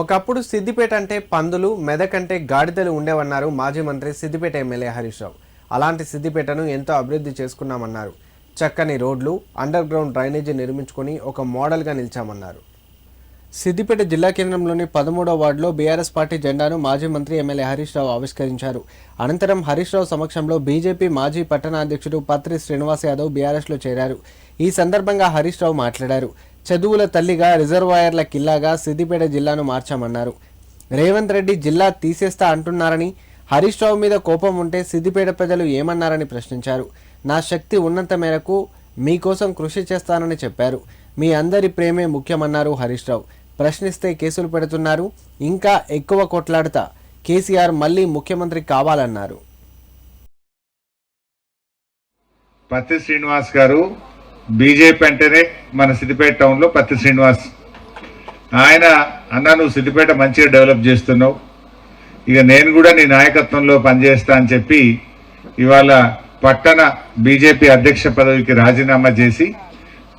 ఒకప్పుడు సిద్దిపేట అంటే పందులు మెదక్ అంటే గాడిదలు ఉండేవన్నారు మాజీ మంత్రి సిద్దిపేట ఎమ్మెల్యే హరీష్ రావు. అలాంటి సిద్దిపేటను ఎంతో అభివృద్ధి చేసుకున్నామన్నారు. చక్కని రోడ్లు అండర్ గ్రౌండ్ డ్రైనేజీ నిర్మించుకొని ఒక మోడల్గా నిలిచామన్నారు. సిద్దిపేట జిల్లా కేంద్రంలోని పదమూడవ వార్డులో బీఆర్ఎస్ పార్టీ జెండాను మాజీ మంత్రి ఎమ్మెల్యే హరీష్ రావు ఆవిష్కరించారు. అనంతరం హరీష్ రావు సమక్షంలో బీజేపీ మాజీ పట్టణాధ్యక్షుడు పత్రి శ్రీనివాస్ యాదవ్ బీఆర్ఎస్లో చేరారు. ఈ సందర్భంగా హరీష్ రావు మాట్లాడారు. చదువుల తల్లిగా రిజర్వాయర్ల కిల్లాగా సిద్దిపేట జిల్లాను మార్చామన్నారు. రేవంత్ రెడ్డి జిల్లా తీసేస్తా అంటున్నారని హరీష్ రావు మీద కోపం ఉంటే సిద్దిపేట ప్రజలు ఏమన్నారని ప్రశ్నించారు. నా శక్తి ఉన్నంత మేరకు మీకోసం కృషి చేస్తానని చెప్పారు. మీ అందరి ప్రేమే ముఖ్యమన్నారు హరీష్ రావు. ప్రశ్నిస్తే కేసులు పెడుతున్నారు ఇంకా ఎక్కువ కొట్లాడతా. కేసీఆర్ మళ్ళీ ముఖ్యమంత్రి కావాలన్నారు. పత్తి శ్రీనివాస్ గారు బీజేపీ అంటేనే మన సిద్దిపేట టౌన్లో పత్తి శ్రీనివాస్. ఆయన అన్న నువ్వు సిద్దిపేట మంచిగా డెవలప్ చేస్తున్నావు. ఇక నేను కూడా నీ నాయకత్వంలో పనిచేస్తా అని చెప్పి ఇవాళ పట్టణ బీజేపీ అధ్యక్ష పదవికి రాజీనామా చేసి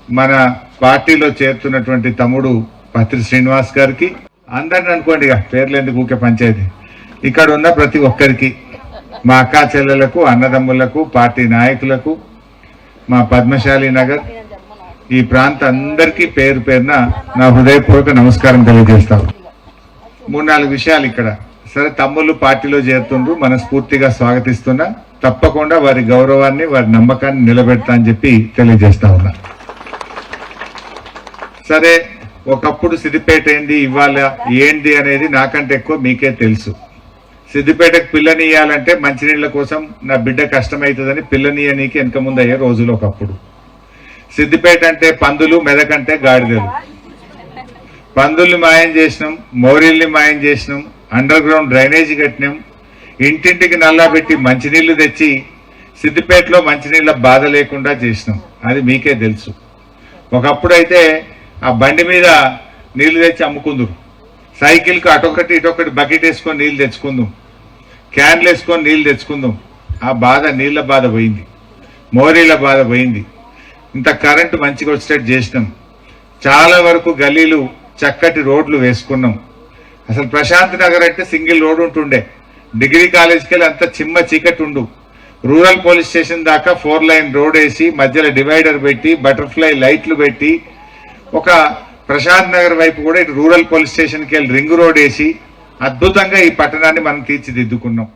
మన పార్టీలో చేరుతున్నటువంటి తమ్ముడు పత్రి శ్రీనివాస్ గారికి. అందరిని అనుకోండి ఇక పేర్లేందుకు ఊకే పంచాయతీ ఇక్కడ ఉన్న ప్రతి ఒక్కరికి మా అక్కా చెల్లెలకు అన్నదమ్ములకు పార్టీ నాయకులకు మా పద్మశాలి నగర్. ఈ ప్రాంత అందరికీ పేరు పేరున నా హృదయపూర్వక నమస్కారం తెలియజేస్తాను. మూడు నాలుగు విషయాలు ఇక్కడ. సరే తమ్ముళ్ళు పార్టీలో చేరుతుండ్రు. మనస్ఫూర్తిగా స్వాగతిస్తున్నా. తప్పకుండా వారి గౌరవాన్ని వారి నమ్మకాన్ని నిలబెడతా అని చెప్పి తెలియజేస్తా ఉన్నా. సరే ఒకప్పుడు సిద్దిపేట ఏంది ఇవాళ ఏంది అనేది నాకంటే ఎక్కువ మీకే తెలుసు. సిద్దిపేటకు పిల్లనియాలంటే మంచినీళ్ళ కోసం నా బిడ్డ కష్టమవుతుందని పిల్లనియనీకి వెనక ముందు అయ్యే రోజులు ఒకప్పుడు. సిద్దిపేట అంటే పందులు మెదకంటే గాడిదలు. పందుల్ని మాయం చేసినాం మోరీల్ని మాయం చేసినాం అండర్ గ్రౌండ్ డ్రైనేజీ కట్టినాం ఇంటింటికి నల్లా పెట్టి మంచినీళ్ళు తెచ్చి సిద్దిపేటలో మంచినీళ్ళ బాధ లేకుండా చేసినాం. అది మీకే తెలుసు. ఒకప్పుడైతే ఆ బండి మీద నీళ్ళు తెచ్చి అమ్ముకుందరు. సైకిల్కి అటొకటి ఇటొకటి బకెట్ వేసుకొని నీళ్ళు తెచ్చుకుందాం. క్యాన్లు వేసుకొని నీళ్ళు తెచ్చుకుందాం. ఆ బాధ నీళ్ళ బాధ పోయింది. మోరీల బాధ పోయింది. ఇంత కరెంటు మంచిగా వచ్చేటట్టు చేసినాం. చాలా వరకు గలీలు చక్కటి రోడ్లు వేసుకున్నాం. అసలు ప్రశాంత్ నగర్ అంటే సింగిల్ రోడ్ ఉంటుండే. డిగ్రీ కాలేజ్కి వెళ్ళి అంత చిమ్మ చీకటి ఉండు. రూరల్ పోలీస్ స్టేషన్ దాకా ఫోర్ లైన్ రోడ్ వేసి మధ్యలో డివైడర్ పెట్టి బటర్ఫ్లై లైట్లు పెట్టి ఒక ప్రశాంత్ నగర్ వైపు కూడా ఇటు రూరల్ పోలీస్ స్టేషన్కి వెళ్ళి రింగ్ రోడ్ వేసి అద్భుతంగా ఈ పట్టణాన్ని మనం తీర్చిదిద్దుకున్నాం.